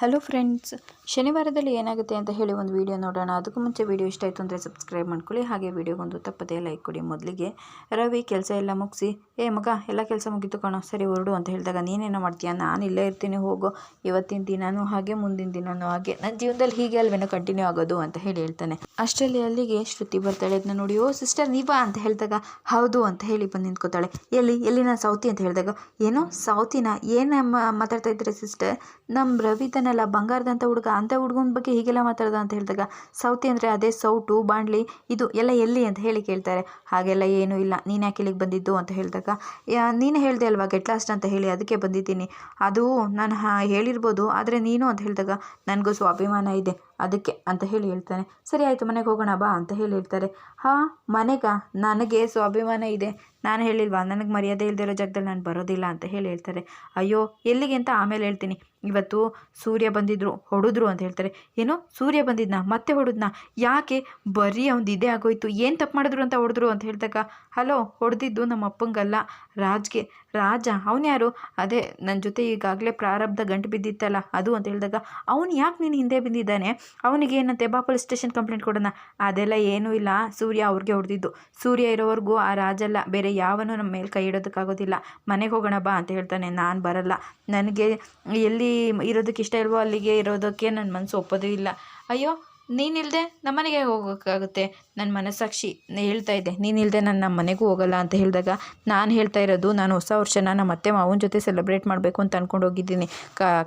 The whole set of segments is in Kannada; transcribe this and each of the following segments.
ಹಲೋ ಫ್ರೆಂಡ್ಸ್ ಶನಿವಾರದಲ್ಲಿ ಏನಾಗುತ್ತೆ ಅಂತ ಹೇಳಿ ಒಂದು ವಿಡಿಯೋ ನೋಡೋಣ. ಅದಕ್ಕೂ ಮುಂಚೆ ವಿಡಿಯೋ ಇಷ್ಟ ಆಯಿತು ಅಂದರೆ ಸಬ್ಸ್ಕ್ರೈಬ್ ಮಾಡ್ಕೊಳ್ಳಿ. ಹಾಗೆ ವಿಡಿಯೋಗೊಂದು ತಪ್ಪದೇ ಲೈಕ್ ಕೊಡಿ ಮೊದಲಿಗೆ. ರವಿ, ಕೆಲಸ ಎಲ್ಲ ಮುಗಿಸಿ. ಏ ಮಗ, ಎಲ್ಲ ಕೆಲಸ ಮುಗಿತು ಕಣೋ. ಸರಿ, ಹೊರಡು ಅಂತ ಹೇಳಿದಾಗ, ನೀನೇನೋ ಮಾಡ್ತೀಯ? ನಾನು ಇಲ್ಲೇ ಇರ್ತೀನಿ, ಹೋಗೋ. ಇವತ್ತಿನ ದಿನನೂ ಹಾಗೆ, ಮುಂದಿನ ದಿನನೂ ಹಾಗೆ. ನನ್ನ ಜೀವನದಲ್ಲಿ ಹೀಗೆ ಅಲ್ವೇನೋ ಕಂಟಿನ್ಯೂ ಆಗೋದು? ಅಂತ ಹೇಳಿ ಹೇಳ್ತಾನೆ. ಅಷ್ಟರಲ್ಲಿ ಅಲ್ಲಿಗೆ ಶ್ರುತಿ ಬರ್ತಾಳೆ. ಅದನ್ನ ನೋಡಿ, ಓ ಸಿಸ್ಟರ್ ನೀವಾ? ಅಂತ ಹೇಳಿದಾಗ, ಹೌದು ಅಂತ ಹೇಳಿ ಬಂದು ನಿಂತ್ಕೋತಾಳೆ. ಎಲ್ಲಿ? ಎಲ್ಲಿ ನಾನು ಸೌತಿ? ಅಂತ ಹೇಳಿದಾಗ, ಏನೋ ಸೌತಿನ? ಏನು ಮಾತಾಡ್ತಾ ಇದ್ರೆ ಸಿಸ್ಟರ್ ನಮ್ಮ ರವಿ ತಾನಲ್ಲ ಬಂಗಾರದಂಥ ಹುಡುಗ ಅಂಥ ಹುಡುಗನ ಬಗ್ಗೆ ಹೀಗೆಲ್ಲ ಮಾತಾಡ್ದ ಅಂತ ಹೇಳಿದಾಗ, ಸೌತಿ ಅಂದರೆ ಅದೇ ಸೌಟು ಬಾಂಡ್ಲಿ ಇದು ಎಲ್ಲ ಎಲ್ಲಿ ಅಂತ ಹೇಳಿ ಕೇಳ್ತಾರೆ. ಹಾಗೆಲ್ಲ ಏನೂ ಇಲ್ಲ, ನೀನು ಯಾಕೆ ಇಲ್ಲಿಗೆ ಬಂದಿದ್ದು ಅಂತ ಹೇಳಿದಾಗ ನೀನು ಹೇಳಿದೆ ಅಲ್ವಾ, ಗೆಟ್ ಲಾಸ್ಟ್ ಅಂತ ಹೇಳಿ ಅದಕ್ಕೆ ಬಂದಿದ್ದೀನಿ. ಅದು ನಾನು ಹೇಳಿರ್ಬೋದು, ಆದರೆ ನೀನು ಅಂತ ಹೇಳಿದಾಗ, ನನಗೂ ಸ್ವಾಭಿಮಾನ ಇದೆ. ಅದಕ್ಕೆ ಅಂತ ಹೇಳಿ ಹೇಳ್ತಾನೆ, ಸರಿ ಆಯಿತು, ಮನೆಗೆ ಹೋಗೋಣ ಬಾ ಅಂತ ಹೇಳಿ ಹೇಳ್ತಾರೆ. ಹಾಂ, ಮನೆಗ? ನನಗೆ ಸ್ವಾಭಿಮಾನ ಇದೆ. ನಾನು ಹೇಳಿಲ್ವಾ? ನನಗೆ ಮರ್ಯಾದೆ ಇಲ್ದಿರೋ ಜಾಗದಲ್ಲಿ ನಾನು ಬರೋದಿಲ್ಲ ಅಂತ ಹೇಳಿ ಹೇಳ್ತಾರೆ. ಅಯ್ಯೋ, ಎಲ್ಲಿಗೆ ಅಂತ ಆಮೇಲೆ ಹೇಳ್ತೀನಿ. ಇವತ್ತು ಸೂರ್ಯ ಬಂದಿದ್ರು, ಹೊಡೆದ್ರು ಅಂತ ಹೇಳ್ತಾರೆ. ಏನು? ಸೂರ್ಯ ಬಂದಿದ್ನ? ಮತ್ತೆ ಹೊಡೆದ್ನ? ಯಾಕೆ? ಬರೀ ಅವ್ನು ಇದೇ ಆಗೋಯ್ತು. ಏನು ತಪ್ಪು ಮಾಡಿದ್ರು ಅಂತ ಹೊಡೆದ್ರು ಅಂತ ಹೇಳಿದಾಗ, ಹಲೋ, ಹೊಡೆದಿದ್ದು ನಮ್ಮ ಅಪ್ಪಂಗಲ್ಲ ರಾಜ್ಗೆ ರಾಜ, ಅವನು ಯಾರು? ಅದೇ ನನ್ನ ಜೊತೆ ಈಗಾಗಲೇ ಪ್ರಾರಬ್ಧ ಗಂಟು ಬಿದ್ದಿತ್ತಲ್ಲ, ಅದು ಅಂತ ಹೇಳಿದಾಗ, ಅವನು ಯಾಕೆ ನೀನು ಹಿಂದೆ ಬಿದ್ದಿದ್ದಾನೆ? ಅವನಿಗೆ ಏನಂತೆ ಬಾ ಪೊಲೀಸ್ ಸ್ಟೇಷನ್ ಕಂಪ್ಲೇಂಟ್ ಕೊಡೋಣ? ಅದೆಲ್ಲ ಏನೂ ಇಲ್ಲ. ಸೂರ್ಯ ಅವ್ರಿಗೆ ಹೊಡೆದಿದ್ದು. ಸೂರ್ಯ ಇರೋವರೆಗೂ ಆ ರಾಜಲ್ಲ ಬೇರೆ ಯಾವನೂ ನಮ್ಮ ಮೇಲೆ ಕೈ ಇಡೋದಕ್ಕಾಗೋದಿಲ್ಲ. ಮನೆಗೆ ಹೋಗೋಣ ಬಾ ಅಂತ ಹೇಳ್ತಾನೆ. ನಾನು ಬರಲ್ಲ. ನನಗೆ ಎಲ್ಲಿ ಇರೋದಕ್ಕೆ ಇಷ್ಟ ಇಲ್ವೋ ಅಲ್ಲಿಗೆ ಇರೋದಕ್ಕೆ ನನ್ನ ಮನಸ್ಸು ಒಪ್ಪೋದೂ ಇಲ್ಲ. ಅಯ್ಯೋ ನೀನಿಲ್ಲದೆ ನಮ್ಮನೆಗೆ ಹೋಗೋಕ್ಕಾಗುತ್ತೆ? ನನ್ನ ಮನಸ್ಸಾಕ್ಷಿ ಹೇಳ್ತಾ ಇದ್ದೆ ನೀನಿಲ್ಲದೆ ನಾನು ನಮ್ಮ ಮನೆಗೂ ಹೋಗಲ್ಲ ಅಂತ ಹೇಳಿದಾಗ ನಾನು ಹೇಳ್ತಾ ಇರೋದು ನಾನು ಹೊಸ ವರ್ಷನ ನಮ್ಮ ಅತ್ತೆ ಮಾವನ ಜೊತೆ ಸೆಲೆಬ್ರೇಟ್ ಮಾಡಬೇಕು ಅಂತ ಅಂದ್ಕೊಂಡು ಹೋಗಿದ್ದೀನಿ.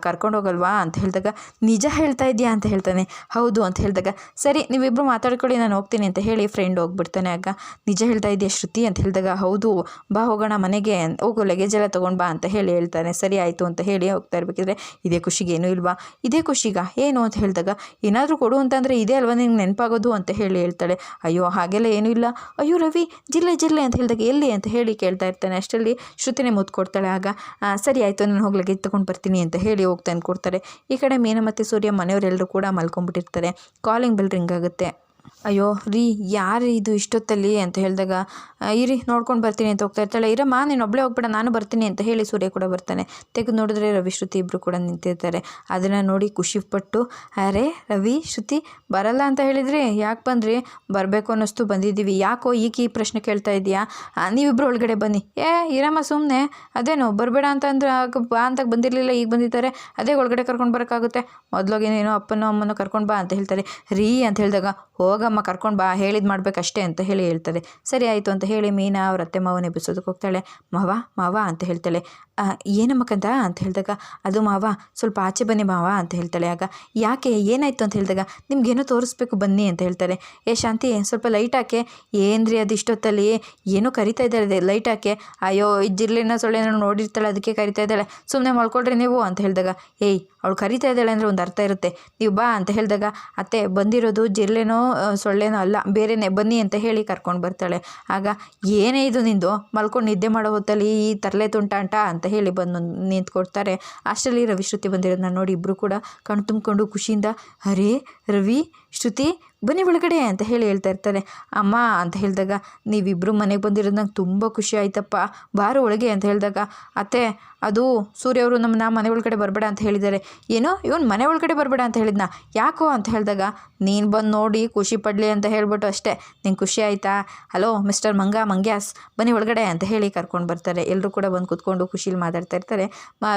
ಕರ್ಕೊಂಡು ಹೋಗಲ್ವಾ ಅಂತ ಹೇಳಿದಾಗ, ನಿಜ ಹೇಳ್ತಾ ಇದೆಯಾ ಅಂತ ಹೇಳ್ತಾನೆ. ಹೌದು ಅಂತ ಹೇಳಿದಾಗ, ಸರಿ ನೀವಿಬ್ಬರು ಮಾತಾಡ್ಕೊಳ್ಳಿ, ನಾನು ಹೋಗ್ತೀನಿ ಅಂತ ಹೇಳಿ ಫ್ರೆಂಡ್ ಹೋಗ್ಬಿಡ್ತಾನೆ. ಆಗ, ನಿಜ ಹೇಳ್ತಾ ಇದೆಯಾ ಶ್ರುತಿ ಅಂತ ಹೇಳಿದಾಗ, ಹೌದು, ಬಾ ಹೋಗೋಣ ಮನೆಗೆ, ಹೋಗು ಲಗೇಜ್ ಎಲ್ಲ ತೊಗೊಂಡು ಬಾ ಅಂತ ಹೇಳಿ ಹೇಳ್ತಾನೆ. ಸರಿ ಆಯಿತು ಅಂತ ಹೇಳಿ ಹೋಗ್ತಾ ಇರಬೇಕಿದ್ರೆ, ಇದೇ ಖುಷಿಗೆ ಏನೂ ಇಲ್ವಾ? ಇದೇ ಖುಷಿಗ? ಏನು ಅಂತ ಹೇಳಿದಾಗ, ಏನಾದರೂ ಕೊಡು ಅಂತಂದರೆ ಇದೇ ಅಲ್ವಾ ನಿಂಗೆ ನೆನಪಾಗೋದು ಅಂತ ಹೇಳಿ ಹೇಳ್ತಾಳೆ. ಅಯ್ಯೋ, ಹಾಗೆಲ್ಲ ಏನೂ ಇಲ್ಲ. ಅಯ್ಯೋ, ರವಿ, ಜಿಲ್ಲೆ ಜಿಲ್ಲೆ ಅಂತ ಹೇಳಿದಾಗ ಎಲ್ಲಿ ಅಂತ ಹೇಳಿ ಕೇಳ್ತಾ ಇರ್ತಾನೆ. ಅಷ್ಟರಲ್ಲಿ ಶ್ರುತಿನೇ ಮುತ್ತು ಕೊಡ್ತಾಳೆ. ಆಗ ಸರಿ ಆಯಿತು, ನಾನು ಹೋಗ್ಲಿಕ್ಕೆ ತೊಗೊಂಡು ಬರ್ತೀನಿ ಅಂತ ಹೇಳಿ ಹೋಗ್ತಾನೆ ಕೊಡ್ತಾರೆ. ಈ ಕಡೆ ಮೀನ ಮತ್ತು ಸೂರ್ಯ ಮನೆಯವರೆಲ್ಲರೂ ಕೂಡ ಮಲ್ಕೊಂಡ್ಬಿಟ್ಟಿರ್ತಾರೆ. ಕಾಲಿಂಗ್ ಬೆಲ್ ರಿಂಗ್ ಆಗುತ್ತೆ. ಅಯ್ಯೋ, ರೀ, ಯಾರು ಇದು ಇಷ್ಟೊತ್ತಲ್ಲಿ ಅಂತ ಹೇಳಿದಾಗ ಇರಿ, ನೋಡ್ಕೊಂಡು ಬರ್ತೀನಿ ಅಂತ ಹೋಗ್ತಾ ಇರ್ತಾಳೆ. ಇರಮ್ಮ, ನೀನು ಒಬ್ಬಳೇ ಹೋಗ್ಬೇಡ, ನಾನು ಬರ್ತೀನಿ ಅಂತ ಹೇಳಿ ಸೂರ್ಯ ಕೂಡ ಬರ್ತಾನೆ. ತೆಗೆದು ನೋಡಿದ್ರೆ ರವಿ, ಶ್ರುತಿ ಇಬ್ಬರು ಕೂಡ ನಿಂತಿರ್ತಾರೆ. ಅದನ್ನು ನೋಡಿ ಖುಷಿಪಟ್ಟು, ಅರೆ, ರವಿ, ಶ್ರುತಿ, ಬರಲ್ಲ ಅಂತ ಹೇಳಿದ್ರಿ? ಯಾಕೆ ಬಂದ್ರಿ? ಬರಬೇಕು ಅನ್ನಿಸ್ತು, ಬಂದಿದ್ದೀವಿ. ಯಾಕೋ ಈಗ ಈ ಪ್ರಶ್ನೆ ಕೇಳ್ತಾ ಇದೆಯಾ ನೀವಿಬ್ಬರು ಒಳಗಡೆ ಬನ್ನಿ. ಏ, ಇರಮ್ಮ ಸುಮ್ಮನೆ ಅದೇನು, ಬರಬೇಡ ಅಂತಂದ್ರೆ ಆಗ ಬಾ ಅಂತ ಬಂದಿರಲಿಲ್ಲ, ಈಗ ಬಂದಿದ್ದಾರೆ. ಅದೇ ಒಳಗಡೆ ಕರ್ಕೊಂಡು ಬರೋಕ್ಕಾಗುತ್ತೆ. ಮೊದಲೋಗಿ ನೀನು ಅಪ್ಪನೋ ಅಮ್ಮನೋ ಕರ್ಕೊಂಡು ಬಾ ಅಂತ ಹೇಳ್ತಾರೆ. ರೀ, ಅಂತ ಹೇಳಿದಾಗ ಹೋಗಮ್ಮ ಕರ್ಕೊಂಡು ಬಾ, ಹೇಳಿದ್ ಮಾಡ್ಬೇಕಷ್ಟೇ ಅಂತ ಹೇಳಿ ಹೇಳ್ತದೆ. ಸರಿ ಆಯಿತು ಅಂತ ಹೇಳಿ ಮೀನಾ ಅವ್ರ ಅತ್ತೆ ಮಾವನ ಎಬ್ಬಿಸೋದಕ್ಕೆ ಹೋಗ್ತಾಳೆ. ಮಾವ ಮಾವ ಅಂತ ಹೇಳ್ತಾಳೆ. "ಆ, ಏನಮ್ಮಕ್ಕಂತ ಅಂತ ಹೇಳಿದಾಗ ಅದು ಮಾವ ಸ್ವಲ್ಪ ಆಚೆ ಬನ್ನಿ ಮಾವ ಅಂತ ಹೇಳ್ತಾಳೆ. ಆಗ ಯಾಕೆ ಏನಾಯಿತು ಅಂತ ಹೇಳಿದಾಗ ನಿಮ್ಗೇನೋ ತೋರಿಸ್ಬೇಕು ಬನ್ನಿ ಅಂತ ಹೇಳ್ತಾರೆ ಏ ಶಾಂತಿ ಸ್ವಲ್ಪ ಲೈಟ್ ಹಾಕೆ. ಏನ್ರಿ ಅದು ಇಷ್ಟೊತ್ತಲ್ಲಿ? ಏನೋ ಕರಿತಾ ಇದ್ದಾರೆ ಲೈಟ್ ಹಾಕೆ. ಅಯ್ಯೋ ಈ ಜಿರ್ಲೆನ ಸೊಳ್ಳೆನ ನೋಡಿರ್ತಾಳೆ ಅದಕ್ಕೆ ಕರಿತಾ ಇದ್ದಾಳೆ. ಸುಮ್ಮನೆ ಮಲ್ಕೊಳ್ರಿ ನೀವು ಅಂತ ಹೇಳಿದಾಗ ಏಯ್ ಅವಳು ಕರಿತಾ ಇದ್ದಾಳೆ ಅಂದರೆ ಒಂದು ಅರ್ಥ ಇರುತ್ತೆ. ನೀವು ಬಾ ಅಂತ ಹೇಳಿದಾಗ ಅತ್ತೆ ಬಂದಿರೋದು ಜಿರ್ಲೆನೋ ಸೊಳ್ಳೆನೋ ಅಲ್ಲ ಬೇರೆನೇ ಬನ್ನಿ ಅಂತ ಹೇಳಿ ಕರ್ಕೊಂಡು ಬರ್ತಾಳೆ. ಆಗ ಏನೇ ಇದು ನಿಂದು? ಮಲ್ಕೊಂಡು ನಿದ್ದೆ ಮಾಡೋ ಹೊತ್ತಲ್ಲಿ ಈ ತರಲೆ ತುಂಟಾಂಟ ಅಂತ ಹೇಳಿ ಬಂದು ನಿಂತ್ಕೊಡ್ತಾರೆ. ಅಷ್ಟರಲ್ಲಿ ರವಿ ಶ್ರುತಿ ಬಂದಿರೋದನ್ನ ನೋಡಿ ಇಬ್ಬರು ಕೂಡ ಕಣ್ಣು ತುಂಬಿಕೊಂಡು ಖುಷಿಯಿಂದ, ಅರೇ ರವಿ, ಶ್ರುತಿ ಬನ್ನಿ ಒಳಗಡೆ ಅಂತ ಹೇಳಿ ಹೇಳ್ತಾ ಇರ್ತಾರೆ ಅಮ್ಮ, ಅಂತ ಹೇಳಿದಾಗ ನೀವಿಬ್ಬರು ಮನೆಗೆ ಬಂದಿರೋದು ನಂಗೆ ತುಂಬ ಖುಷಿ ಆಯ್ತಪ್ಪ. ಬಾರು ಒಳಗೆ, ಅಂತ ಹೇಳಿದಾಗ, ಅತ್ತೆ, ಅದು ಸೂರ್ಯ ಅವರು ನಮ್ಮನ್ನ ಮನೆ ಒಳಗಡೆ ಬರಬೇಡ ಅಂತ ಹೇಳಿದ್ದಾರೆ. ಏನೋ? ಇವನು ಮನೆ ಒಳಗಡೆ ಬರಬೇಡ ಅಂತ ಹೇಳಿದ್ನ? ಯಾಕೋ? ಅಂತ ಹೇಳಿದಾಗ, ನೀನು ಬಂದು ನೋಡಿ ಖುಷಿ ಪಡಲಿ ಅಂತ ಹೇಳ್ಬಿಟ್ಟು ಅಷ್ಟೇ. ನಿಂಗೆ ಖುಷಿ ಆಯಿತಾ? ಹಲೋ, ಮಿಸ್ಟರ್ ಮಂಗ, ಮಂಗ್ಯಾಸ್. ಬನ್ನಿ ಒಳಗಡೆ, ಅಂತ ಹೇಳಿ ಕರ್ಕೊಂಡು ಬರ್ತಾರೆ. ಎಲ್ಲರೂ ಕೂಡ ಬಂದು ಕೂತ್ಕೊಂಡು ಖುಷಿಲಿ ಮಾತಾಡ್ತಾ ಇರ್ತಾರೆ.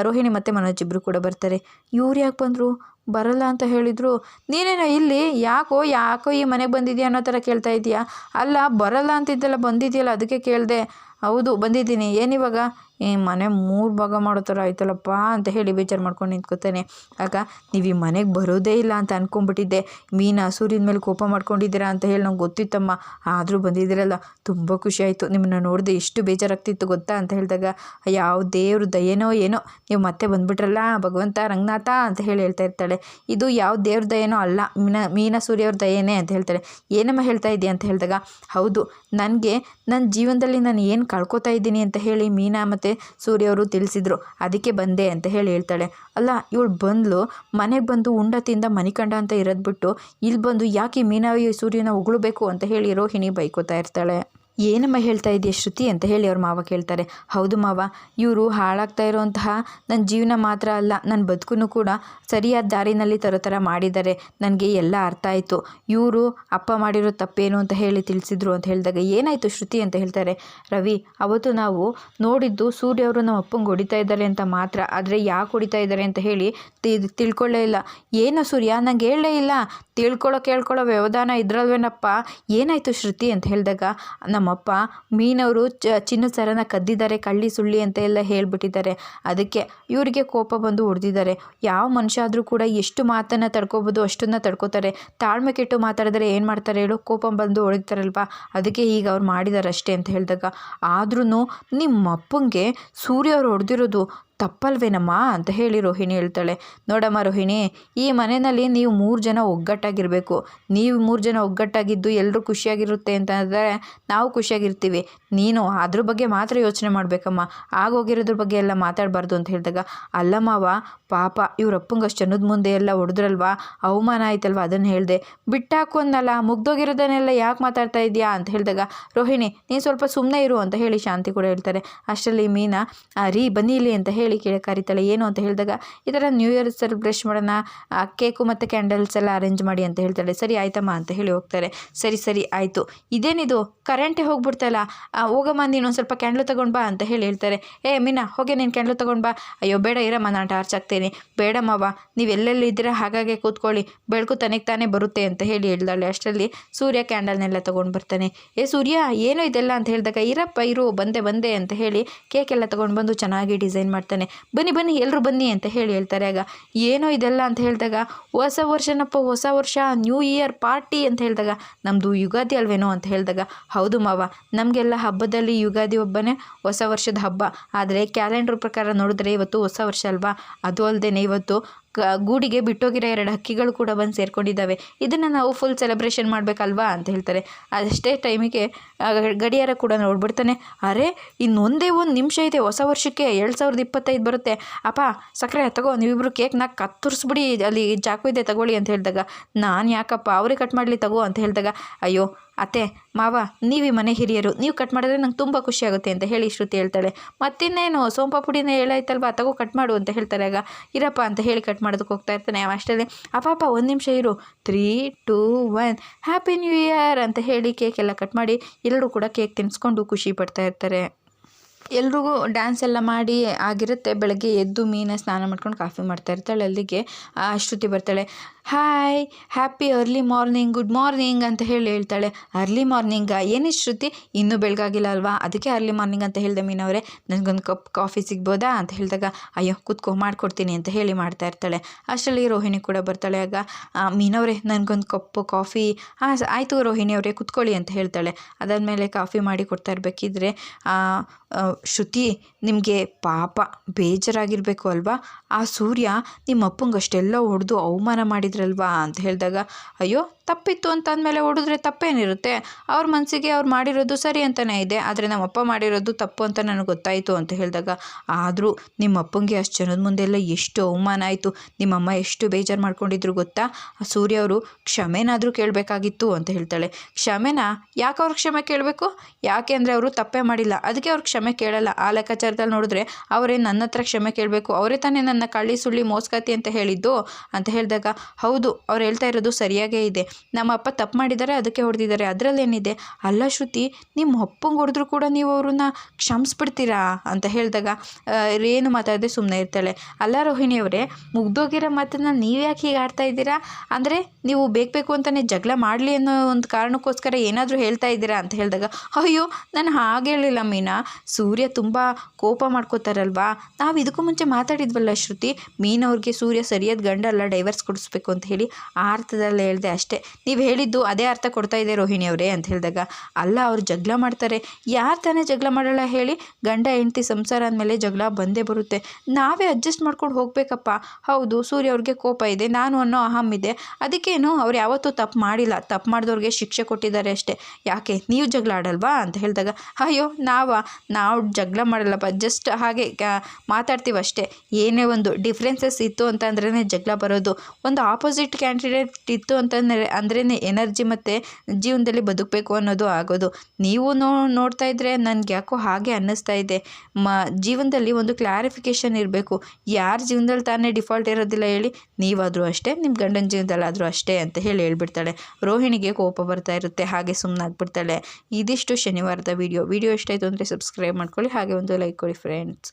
ರೋಹಿಣಿ ಮತ್ತು ಮನೋಜ್ ಇಬ್ಬರು ಕೂಡ ಬರ್ತಾರೆ. ಇವ್ರು ಯಾಕೆ ಬಂದರು? ಬರಲ್ಲ ಅಂತ ಹೇಳಿದರು. ನೀನೇನೋ ಇಲ್ಲಿ ಯಾಕೋ ಯಾಕೋ ಈ ಮನೆಗೆ ಬಂದಿದ್ಯಾ ಅನ್ನೋ ಥರ ಕೇಳ್ತಾ ಇದೀಯಾ? ಅಲ್ಲ, ಬರಲ್ಲ ಅಂತಿದ್ದಲ್ಲ ಬಂದಿದೆಯಲ್ಲ, ಅದಕ್ಕೆ ಕೇಳಿದೆ. ಹೌದು, ಬಂದಿದ್ದೀನಿ. ಏನಿವಾಗ ಈ ಮನೆ ಮೂರು ಭಾಗ ಮಾಡೋ ಥರ ಆಯ್ತಲ್ಲಪ್ಪ ಅಂತ ಹೇಳಿ ಬೇಜಾರು ಮಾಡ್ಕೊಂಡು ನಿಂತ್ಕೋತಾನೆ. ಆಗ, ನೀವು ಈ ಮನೆಗೆ ಬರೋದೇ ಇಲ್ಲ ಅಂತ ಅಂದ್ಕೊಂಡ್ಬಿಟ್ಟಿದ್ದೆ ಮೀನ ಸೂರ್ಯನ ಮೇಲೆ ಕೋಪ ಮಾಡ್ಕೊಂಡಿದ್ದೀರಾ ಅಂತ ಹೇಳಿ ನಂಗೆ ಗೊತ್ತಿತ್ತಮ್ಮ. ಆದರೂ ಬಂದಿದ್ದೀರಲ್ಲ, ತುಂಬ ಖುಷಿ ಆಯಿತು. ನಿಮ್ಮನ್ನ ನೋಡಿದೆ ಎಷ್ಟು ಬೇಜಾರಾಗ್ತಿತ್ತು ಗೊತ್ತಾ? ಅಂತ ಹೇಳಿದಾಗ ಯಾವ ದೇವ್ರ, ದಯೆನೋ ಏನೋ? ನೀವು ಮತ್ತೆ ಬಂದುಬಿಟ್ರಲ್ಲ, ಭಗವಂತ, ರಂಗನಾಥ ಅಂತ ಹೇಳಿ ಹೇಳ್ತಾ ಇರ್ತಾಳೆ. ಇದು ಯಾವ ದೇವ್ರ ದಯೆನೋ ಅಲ್ಲ, ಮೀನ ಮೀನ ಸೂರ್ಯವ್ರ ದಯೆನೇ ಅಂತ ಹೇಳ್ತಾಳೆ. ಏನಮ್ಮ ಹೇಳ್ತಾ ಇದೆಯಾ? ಅಂತ ಹೇಳಿದಾಗ, ಹೌದು, ನನಗೆ ನನ್ನ ಜೀವನದಲ್ಲಿ ನಾನು ಏನು ಕಳ್ಕೊತಾ ಇದ್ದೀನಿ? ಅಂತ ಹೇಳಿ ಮೀನಾ ಮತ್ತು ಸೂರ್ಯ ಅವರು ತಿಳಿಸಿದ್ರು. ಅದಕ್ಕೆ ಬಂದೆ ಅಂತ ಹೇಳಿ ಹೇಳ್ತಾಳೆ. ಅಲ್ಲ, ಇವಳು ಬಂದ್ಲು. ಮನೆಗೆ ಬಂದು ಉಂಡ ತಿಂದ ಮನಿಕಂಡ ಅಂತ ಇರೋದು ಬಿಟ್ಟು ಇಲ್ಲಿ ಬಂದು ಯಾಕೆ ಮೀನಾವಿ ಮೀನಾ ಸೂರ್ಯನ ಉಗುಳಬೇಕು? ಅಂತ ಹೇಳಿ ರೋಹಿಣಿ ಬೈಕೋತಾ ಇರ್ತಾಳೆ. ಏನಮ್ಮ ಹೇಳ್ತಾ ಇದೆಯಾ ಶ್ರುತಿ ಅಂತ ಹೇಳಿ ಅವ್ರ ಮಾವ ಕೇಳ್ತಾರೆ. ಹೌದು ಮಾವ, ಇವರು ಹಾಳಾಗ್ತಾ ಇರುವಂತಹ ನನ್ನ ಜೀವನ ಮಾತ್ರ ಅಲ್ಲ ನನ್ನ ಬದುಕನ್ನು ಕೂಡ ಸರಿಯಾದ ದಾರಿನಲ್ಲಿ ತರೋ ಥರ ಮಾಡಿದ್ದಾರೆ. ನನಗೆ ಎಲ್ಲ ಅರ್ಥ ಆಯಿತು. ಇವರು ಅಪ್ಪ ಮಾಡಿರೋ ತಪ್ಪೇನು ಅಂತ ಹೇಳಿ ತಿಳಿಸಿದ್ರು ಅಂತ ಹೇಳಿದಾಗ ಏನಾಯಿತು ಶ್ರುತಿ ಅಂತ ಹೇಳ್ತಾರೆ. ರವಿ, ಅವತ್ತು ನಾವು ನೋಡಿದ್ದು ಸೂರ್ಯ ಅವರು ನಮ್ಮ ಅಪ್ಪಂಗೆ ಹೊಡಿತಾ ಇದ್ದಾರೆ ಅಂತ ಮಾತ್ರ, ಆದರೆ ಯಾಕೆ ಹೊಡಿತಾ ಇದ್ದಾರೆ ಅಂತ ಹೇಳಿ ತಿಳ್ಕೊಳ್ಳೇ ಇಲ್ಲ. ಏನು ಸೂರ್ಯ, ನಂಗೆ ಹೇಳಲೇ ಇಲ್ಲ. ತಿಳ್ಕೊಳ್ಳೋ ಕೇಳ್ಕೊಳ್ಳೋ ವ್ಯವಧಾನ ಇದ್ರಲ್ವೇನಪ್ಪ? ಏನಾಯಿತು ಶ್ರುತಿ ಅಂತ ಹೇಳಿದಾಗ ನಮ್ಮಪ್ಪ ಮೀನವರು ಚ ಚಿನ್ನದ ಸರನ ಕದ್ದಿದ್ದಾರೆ, ಕಳ್ಳಿ ಸುಳ್ಳಿ ಅಂತ ಎಲ್ಲ ಹೇಳ್ಬಿಟ್ಟಿದ್ದಾರೆ. ಅದಕ್ಕೆ ಇವರಿಗೆ ಕೋಪ ಬಂದು ಹೊಡೆದಿದ್ದಾರೆ. ಯಾವ ಮನುಷ್ಯ ಆದರೂ ಕೂಡ ಎಷ್ಟು ಮಾತನ್ನು ತಡ್ಕೋಬೋದು ಅಷ್ಟನ್ನು ತಡ್ಕೋತಾರೆ. ತಾಳ್ಮೆ ಕೆಟ್ಟು ಮಾತಾಡಿದರೆ ಏನು ಮಾಡ್ತಾರೆ ಹೇಳು? ಕೋಪ ಬಂದು ಹೊಡಿತಾರಲ್ವ? ಅದಕ್ಕೆ ಈಗ ಅವ್ರು ಮಾಡಿದ್ದಾರೆ ಅಂತ ಹೇಳಿದಾಗ. ಆದ್ರೂ ನಿಮ್ಮ ಅಪ್ಪಂಗೆ ಸೂರ್ಯ ಅವ್ರು ಹೊಡೆದಿರೋದು ತಪ್ಪಲ್ವೇನಮ್ಮ ಅಂತ ಹೇಳಿ ರೋಹಿಣಿ ಹೇಳ್ತಾಳೆ. ನೋಡಮ್ಮ ರೋಹಿಣಿ ಈ ಮನೆಯಲ್ಲಿ ನೀವು ಮೂರು ಜನ ಒಗ್ಗಟ್ಟಾಗಿರಬೇಕು. ನೀವು ಮೂರು ಜನ ಒಗ್ಗಟ್ಟಾಗಿದ್ದು ಎಲ್ಲರೂ ಖುಷಿಯಾಗಿರುತ್ತೆ ಅಂತಂದರೆ ನಾವು ಖುಷಿಯಾಗಿರ್ತೀವಿ. ನೀನು ಅದ್ರ ಬಗ್ಗೆ ಮಾತ್ರ ಯೋಚನೆ ಮಾಡಬೇಕಮ್ಮ. ಆಗೋಗಿರೋದ್ರ ಬಗ್ಗೆ ಎಲ್ಲ ಮಾತಾಡಬಾರ್ದು ಅಂತ ಹೇಳಿದಾಗ ಅಲ್ಲಮ್ಮವ ಮಾವ ಪಾಪ ಇವ್ರ ಅಪ್ಪಂಗೆ ಜನದ ಮುಂದೆ ಎಲ್ಲ ಹೊಡೆದ್ರಲ್ವಾ? ಅವಮಾನ ಆಯ್ತಲ್ವ ಅದನ್ನು ಹೇಳಿದೆ. ಬಿಟ್ಟಾಕು ಅಂದಲ್ಲ ಮುಗ್ದೋಗಿರೋದನ್ನೆಲ್ಲ ಯಾಕೆ ಮಾತಾಡ್ತಾ ಇದೆಯಾ ಅಂತ ಹೇಳಿದಾಗ ರೋಹಿಣಿ ನೀನು ಸ್ವಲ್ಪ ಸುಮ್ಮನೆ ಇರು ಅಂತ ಹೇಳಿ ಶಾಂತಿ ಕೂಡ ಹೇಳ್ತಾರೆ. ಅಷ್ಟರಲ್ಲಿ ಮೀನಾ "ಆ, ರೀ ಬನ್ನಿ ಅಂತ ಹೇಳಿ ಕೇಳಿ ಕರಿತಾಳೆ ಏನು ಅಂತ ಹೇಳಿದಾಗ, ಈ ಥರ ನ್ಯೂ ಇಯರ್ ಸೆಲೆಬ್ರೇಷ್ ಮಾಡೋಣ ಕೇಕು ಮತ್ತು ಕ್ಯಾಂಡಲ್ಸ್ ಎಲ್ಲ ಅರೇಂಜ್ ಮಾಡಿ ಅಂತ ಹೇಳ್ತಾಳೆ ಸರಿ, ಆಯ್ತಮ್ಮ ಅಂತ ಹೇಳಿ ಹೋಗ್ತಾರೆ. ಸರಿ ಸರಿ, ಆಯಿತು. ಇದೇನಿದು? ಕರೆಂಟೇ ಹೋಗ್ಬಿಡ್ತಲ್ಲ. ಹೋಗಮ್ಮ, ನೀನು ಒಂದು ಸ್ವಲ್ಪ ಕ್ಯಾಂಡಲ್ ತಗೊಂಡು ಬಾ ಅಂತ ಹೇಳಿ ಹೇಳ್ತಾರೆ. ಏ, ಮೀನಾ, ಹೋಗಿ ನೀನು ಕ್ಯಾಂಡಲ್ ತಗೊಂಡು ಬಾ. ಅಯ್ಯೋ, ಬೇಡ ಇರಮ್ಮ, ನಾನು ಟಾರ್ಚ್ ಹಾಕ್ತೀನಿ. ಬೇಡಮ್ಮವ ನೀವು ಎಲ್ಲೆಲ್ಲಿ ಇದ್ದೀರಾ ಹಾಗಾಗಿ ಕೂತ್ಕೊಳ್ಳಿ. ಬೆಳಕು ತನಗೆ ತಾನೇ ಬರುತ್ತೆ ಅಂತ ಹೇಳಿ ಹೇಳ್ದಾಳೆ. ಅಷ್ಟರಲ್ಲಿ ಸೂರ್ಯ ಕ್ಯಾಂಡಲ್ನೆಲ್ಲ ತೊಗೊಂಡು ಬರ್ತಾನೆ. ಏ, ಸೂರ್ಯ, ಏನು ಇದೆಲ್ಲ ಅಂತ ಹೇಳಿದಾಗ, ಇರಪ್ಪ, ಇರು, ಬಂದೆ ಬಂದೆ ಅಂತ ಹೇಳಿ ಕೇಕ್ ಎಲ್ಲ ತೊಗೊಂಡು ಬಂದು ಚೆನ್ನಾಗಿ ಡಿಸೈನ್ ಮಾಡ್ತಾನೆ. ಬನ್ನಿ ಬನ್ನಿ ಎಲ್ಲರೂ ಬನ್ನಿ ಅಂತ ಹೇಳಿ ಹೇಳ್ತಾರೆ. ಆಗ ಏನೋ ಇದೆಲ್ಲ ಅಂತ ಹೇಳಿದಾಗ, ಹೊಸ ವರ್ಷನಪ್ಪ, ಹೊಸ ವರ್ಷ ನ್ಯೂ ಇಯರ್ ಪಾರ್ಟಿ ಅಂತ ಹೇಳಿದಾಗ ನಮ್ಮದು ಯುಗಾದಿ ಅಲ್ವೇನೋ ಅಂತ ಹೇಳಿದಾಗ, ಹೌದು ಮಾವ, ನಮಗೆಲ್ಲ ಹಬ್ಬದಲ್ಲಿ ಯುಗಾದಿ ಒಬ್ಬನೇ ಹೊಸ ವರ್ಷದ ಹಬ್ಬ. ಆದರೆ ಕ್ಯಾಲೆಂಡ್ರ್ ಪ್ರಕಾರ ನೋಡಿದ್ರೆ ಇವತ್ತು ಹೊಸ ವರ್ಷ ಅಲ್ವಾ? ಅದು ಅಲ್ಲದೆ ಇವತ್ತು ಗೂಡಿಗೆ ಬಿಟ್ಟೋಗಿರೋ ಎರಡು ಹಕ್ಕಿಗಳು ಕೂಡ ಬಂದು ಸೇರ್ಕೊಂಡಿದ್ದಾವೆ. ಇದನ್ನು ನಾವು ಫುಲ್ ಸೆಲೆಬ್ರೇಷನ್ ಮಾಡಬೇಕಲ್ವಾ ಅಂತ ಹೇಳ್ತಾರೆ. ಅಷ್ಟೇ ಟೈಮಿಗೆ ಗಡಿಯಾರ ಕೂಡ ನೋಡ್ಬಿಡ್ತಾನೆ. ಅರೆ, ಇನ್ನೊಂದೇ ಒಂದು ನಿಮಿಷ ಇದೆ. ಹೊಸ ವರ್ಷಕ್ಕೆ ಎರಡು ಸಾವಿರದ ಇಪ್ಪತ್ತೈದು ಬರುತ್ತೆ. ಅಪ್ಪ ಸಕ್ಕರೆ ತಗೋ ನೀವಿಬ್ಬರು ಕೇಕ್ನ ಕತ್ತರಿಸ್ಬಿಡಿ. ಅಲ್ಲಿ ಚಾಕು ಇದೆ ತಗೊಳ್ಳಿ ಅಂತ ಹೇಳಿದಾಗ, ನಾನು ಯಾಕಪ್ಪ, ಅವರೇ ಕಟ್ ಮಾಡಲಿ ತಗೋ ಅಂತ ಹೇಳಿದಾಗ, ಅಯ್ಯೋ ಅತ್ತೆ, ಮಾವ, ನೀವು ಮನೆ ಹಿರಿಯರು. ನೀವು ಕಟ್ ಮಾಡಿದ್ರೆ ನಂಗೆ ತುಂಬ ಖುಷಿ ಆಗುತ್ತೆ ಅಂತ ಹೇಳಿ ಶ್ರುತಿ ಹೇಳ್ತಾಳೆ. ಮತ್ತಿನ್ನೇನು, ಸೋಂಪಾ ಪುಡಿನ ಹೇಳಾಯ್ತಲ್ವಾ? ತಗೋ ಕಟ್ ಮಾಡು ಅಂತ ಹೇಳ್ತಾರೆ ಆಗ. ಇರಪ್ಪ ಅಂತ ಹೇಳಿ ಕಟ್ ಮಾಡೋದಕ್ಕೆ ಹೋಗ್ತಾ ಇರ್ತಾನೆ ಅಷ್ಟೇ. ಅಷ್ಟರಲ್ಲಿ ಅಪ್ಪ ಒಂದು ನಿಮಿಷ ಇರು. Three two one happy new year ಅಂತ ಹೇಳಿ ಕೇಕ್ ಎಲ್ಲ ಕಟ್ ಮಾಡಿ ಎಲ್ಲರೂ ಕೂಡ ಕೇಕ್ ತಿನ್ನಿಸ್ಕೊಂಡು ಖುಷಿ ಪಡ್ತಾ ಇರ್ತಾರೆ. ಎಲ್ರಿಗೂ ಡ್ಯಾನ್ಸ್ ಎಲ್ಲ ಮಾಡಿ ಆಗಿರುತ್ತೆ. ಬೆಳಗ್ಗೆ ಎದ್ದು ಮೀನ ಸ್ನಾನ ಮಾಡ್ಕೊಂಡು ಕಾಫಿ ಮಾಡ್ತಾ ಇರ್ತಾಳೆ. ಅಲ್ಲಿಗೆ ಶ್ರುತಿ ಬರ್ತಾಳೆ. Hi happy early morning good morning ಅಂತ ಹೇಳಿ ಹೇಳ್ತಾಳೆ. ಅರ್ಲಿ ಮಾರ್ನಿಂಗ ಏನೇ ಶ್ರುತಿ ಇನ್ನೂ ಬೆಳಗಾಗಿಲ್ಲ ಅಲ್ವಾ? ಅದಕ್ಕೆ ಅರ್ಲಿ ಮಾರ್ನಿಂಗ್ ಅಂತ ಹೇಳಿದೆ ಮೀನವರೇ ನನಗೊಂದು ಕಪ್ ಕಾಫಿ ಸಿಗ್ಬೋದಾ? ಅಂತ ಹೇಳಿದಾಗ, ಅಯ್ಯೋ, ಕೂತ್ಕೊ, ಮಾಡ್ಕೊಡ್ತೀನಿ ಅಂತ ಹೇಳಿ ಮಾಡ್ತಾ ಇರ್ತಾಳೆ. ಅಷ್ಟರಲ್ಲಿ ರೋಹಿಣಿ ಕೂಡ ಬರ್ತಾಳೆ. ಆಗ ಮೀನವರೇ ನನಗೊಂದು ಕಪ್ಪು ಕಾಫಿ ಹಾಂ ಆಯಿತು ರೋಹಿಣಿ ಅವರೇ, ಕುತ್ಕೊಳ್ಳಿ ಅಂತ ಹೇಳ್ತಾಳೆ. ಅದಾದಮೇಲೆ ಕಾಫಿ ಮಾಡಿ ಕೊಡ್ತಾ ಇರಬೇಕಿದ್ರೆ ಶ್ರುತಿ ನಿಮಗೆ ಪಾಪ ಬೇಜಾರಾಗಿರಬೇಕು ಅಲ್ವಾ? ಆ ಸೂರ್ಯ ನಿಮ್ಮ ಅಪ್ಪಂಗೆ ಅಷ್ಟೆಲ್ಲ ಹೊಡೆದು ಅವಮಾನ ಮಾಡಿದ್ರಲ್ವಾ ಅಂತ ಹೇಳಿದಾಗ, ಅಯ್ಯೋ, ತಪ್ಪಿತ್ತು ಅಂತ ಅಂದಮೇಲೆ ಹೊಡೆದ್ರೆ ತಪ್ಪೇನಿರುತ್ತೆ? ಅವ್ರ ಮನಸ್ಸಿಗೆ ಅವ್ರು ಮಾಡಿರೋದು ಸರಿ ಅಂತಲೇ ಇದೆ, ಆದರೆ ನಮ್ಮ ಅಪ್ಪ ಮಾಡಿರೋದು ತಪ್ಪು ಅಂತ ನನಗೆ ಗೊತ್ತಾಯಿತು ಅಂತ ಹೇಳಿದಾಗ, ಆದರೂ ನಿಮ್ಮ ಅಪ್ಪಂಗೆ ಅಷ್ಟು ಜನದ ಮುಂದೆಲ್ಲ ಎಷ್ಟು ಅವಮಾನ ಆಯಿತು? ನಿಮ್ಮಮ್ಮ ಎಷ್ಟು ಬೇಜಾರು ಮಾಡ್ಕೊಂಡಿದ್ರು ಗೊತ್ತಾ? ಆ ಸೂರ್ಯ ಅವರು ಕ್ಷಮೆನಾದರೂ ಕೇಳಬೇಕಾಗಿತ್ತು ಅಂತ ಹೇಳ್ತಾಳೆ. ಕ್ಷಮೆನ? ಯಾಕೆ ಅವ್ರು ಕ್ಷಮೆ ಕೇಳಬೇಕು? ಯಾಕೆ ಅಂದರೆ ಅವರು ತಪ್ಪೇ ಮಾಡಿಲ್ಲ. ಅದಕ್ಕೆ ಅವ್ರು ಕ್ಷಮೆ ಕೇಳಲ್ಲ. ಆ ಲೆಕ್ಕಾಚಾರದಲ್ಲಿ ನೋಡಿದ್ರೆ ಅವರೇ ನನ್ನ ಹತ್ರ ಕ್ಷಮೆ ಕೇಳಬೇಕು. ಅವರೇ ತಾನೇ ನನ್ನ ಕಳ್ಳಿ ಸುಳ್ಳಿ ಮೋಸ್ಕತಿ ಅಂತ ಹೇಳಿದ್ದು ಅಂತ ಹೇಳಿದಾಗ, ಹೌದು, ಅವ್ರು ಹೇಳ್ತಾ ಇರೋದು ಸರಿಯಾಗೇ ಇದೆ. ನಮ್ಮ ಅಪ್ಪ ತಪ್ಪು ಮಾಡಿದ್ದಾರೆ, ಅದಕ್ಕೆ ಹೊಡೆದಿದ್ದಾರೆ. ಅದರಲ್ಲೇನಿದೆ ಅಲ್ಲ ಶ್ರುತಿ, ನಿಮ್ಮ ಅಪ್ಪಂಗೆ ಹೊಡೆದ್ರು ಕೂಡ ನೀವು ಅವ್ರನ್ನ ಕ್ಷಮಿಸ್ಬಿಡ್ತೀರಾ ಅಂತ ಹೇಳಿದಾಗ ಏನು ಮಾತಾಡದೆ ಸುಮ್ಮನೆ ಇರ್ತಾಳೆ. ಅಲ್ಲ ರೋಹಿಣಿ ಅವರೇ, ಮುಗ್ದೋಗಿರೋ ಮಾತನ್ನ ನೀವು ಯಾಕೆ ಹೀಗೆ ಆಡ್ತಾ ಇದ್ದೀರಾ? ಅಂದರೆ ನೀವು ಬೇಕು ಬೇಕು ಅಂತಲೇ ಜಗಳ ಮಾಡಲಿ ಅನ್ನೋ ಒಂದು ಕಾರಣಕ್ಕೋಸ್ಕರ ಏನಾದರೂ ಹೇಳ್ತಾ ಇದ್ದೀರಾ ಅಂತ ಹೇಳಿದಾಗ, ಅಯ್ಯೋ, ನಾನು ಹಾಗೆ ಹೇಳಿಲ್ಲ ಮೀನಾ. ಸೂರ್ಯ ತುಂಬ ಕೋಪ ಮಾಡ್ಕೋತಾರಲ್ವಾ? ನಾವು ಇದಕ್ಕೂ ಮುಂಚೆ ಮಾತಾಡಿದ್ವಲ್ಲ ಶ್ರುತಿ ಮೀನವ್ರಿಗೆ ಸೂರ್ಯ ಸರಿಯಾದ ಗಂಡ ಅಲ್ಲ ಡೈವರ್ಸ್ ಕೊಡಿಸ್ಬೇಕು ಅಂತ ಹೇಳಿ ಆ ಅರ್ಥದಲ್ಲಿ ಹೇಳಿದೆ ಅಷ್ಟೇ. ನೀವು ಹೇಳಿದ್ದು ಅದೇ ಅರ್ಥ ಕೊಡ್ತಾ ಇದೆ ರೋಹಿಣಿ ಅವರೇ ಅಂತ ಹೇಳಿದಾಗ, ಅಲ್ಲ ಅವ್ರು ಜಗಳ ಮಾಡ್ತಾರೆ. ಯಾರು ತಾನೇ ಜಗಳ ಮಾಡಲ್ಲ ಹೇಳಿ ಗಂಡ, ಹೆಂಡತಿ ಸಂಸಾರ ಅಂದಮೇಲೆ ಜಗಳ ಬಂದೇ ಬರುತ್ತೆ. ನಾವೇ ಅಡ್ಜಸ್ಟ್ ಮಾಡ್ಕೊಂಡು ಹೋಗಬೇಕಪ್ಪ. ಹೌದು, ಸೂರ್ಯ ಅವ್ರಿಗೆ ಕೋಪ ಇದೆ, ನಾನು ಅನ್ನೋ ಅಹಂ ಇದೆ. ಅದಕ್ಕೇನು ಅವ್ರು ಯಾವತ್ತೂ ತಪ್ಪು ಮಾಡಿಲ್ಲ. ತಪ್ಪು ಮಾಡಿದವ್ರಿಗೆ ಶಿಕ್ಷೆ ಕೊಟ್ಟಿದ್ದಾರೆ ಅಷ್ಟೇ. ಯಾಕೆ? ನೀವು ಜಗಳ ಆಡಲ್ವಾ? ಅಂತ ಹೇಳಿದಾಗ, ಅಯ್ಯೋ, ನಾವಾ? ನಾವು ನಾವು ಜಗಳ ಮಾಡಲ್ಲಪ್ಪ ಜಸ್ಟ್ ಹಾಗೆ ಮಾತಾಡ್ತೀವಿ ಅಷ್ಟೇ. ಏನೇ ಒಂದು ಡಿಫ್ರೆನ್ಸಸ್ ಇತ್ತು ಅಂತ ಅಂದ್ರೇ ಜಗಳ ಬರೋದು. ಒಂದು ಆಪೋಸಿಟ್ ಕ್ಯಾಂಡಿಡೇಟ್ ಇತ್ತು ಅಂತಂದರೆ ಅಂದ್ರೇ ಎನರ್ಜಿ ಮತ್ತು ಜೀವನದಲ್ಲಿ ಬದುಕಬೇಕು ಅನ್ನೋದು ಆಗೋದು. ನೀವು ನೋ, ನೋಡ್ತಾ ಇದ್ದರೆ ನನಗೆ ಯಾಕೋ ಹಾಗೆ ಅನ್ನಿಸ್ತಾ ಇದೆ. ಮ, ಜೀವನದಲ್ಲಿ ಒಂದು ಕ್ಲಾರಿಫಿಕೇಷನ್ ಇರಬೇಕು. ಯಾರ ಜೀವನದಲ್ಲಿ ತಾನೇ ಡಿಫಾಲ್ಟ್ ಇರೋದಿಲ್ಲ ಹೇಳಿ, ನೀವಾದರೂ ಅಷ್ಟೇ ನಿಮ್ಮ ಗಂಡನ ಜೀವನದಲ್ಲಾದರೂ ಅಷ್ಟೇ ಅಂತ ಹೇಳಿ ಹೇಳ್ಬಿಡ್ತಾಳೆ. ರೋಹಿಣಿಗೆ ಕೋಪ ಬರ್ತಾ ಇರುತ್ತೆ, ಹಾಗೆ ಸುಮ್ಮನಾಗ್ಬಿಡ್ತಾಳೆ ಇದಿಷ್ಟು ಶನಿವಾರದ ವಿಡಿಯೋ ವಿಡಿಯೋ ಎಷ್ಟಾಯಿತು ಅಂದರೆ ಸಬ್ಸ್ಕ್ರೈಬ್ ಮಾಡ್ಕೊಳ್ಳಿ. ಹಾಗೆ ಒಂದು ಲೈಕ್ ಕೊಡಿ ಫ್ರೆಂಡ್ಸ್